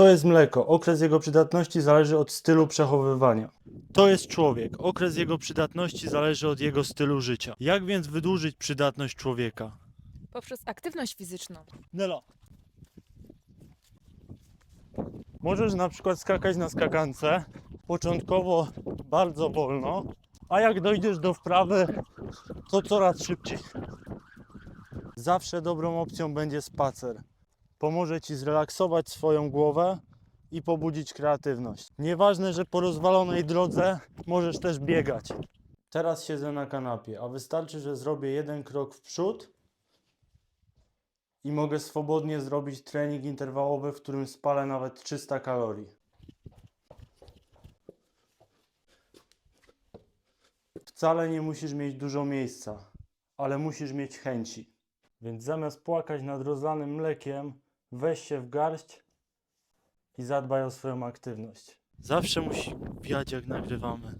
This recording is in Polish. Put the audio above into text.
To jest mleko. Okres jego przydatności zależy od stylu przechowywania. To jest człowiek. Okres jego przydatności zależy od jego stylu życia. Jak więc wydłużyć przydatność człowieka? Poprzez aktywność fizyczną. Nela. Możesz na przykład skakać na skakance, początkowo bardzo wolno, a jak dojdziesz do wprawy, to coraz szybciej. Zawsze dobrą opcją będzie spacer. Pomoże ci zrelaksować swoją głowę i pobudzić kreatywność. Nieważne, że po rozwalonej drodze możesz też biegać. Teraz siedzę na kanapie, a wystarczy, że zrobię jeden krok w przód i mogę swobodnie zrobić trening interwałowy, w którym spalę nawet 300 kalorii. Wcale nie musisz mieć dużo miejsca, ale musisz mieć chęci. Więc zamiast płakać nad rozlanym mlekiem, weź się w garść i zadbaj o swoją aktywność. Zawsze musi wiać jak nagrywamy.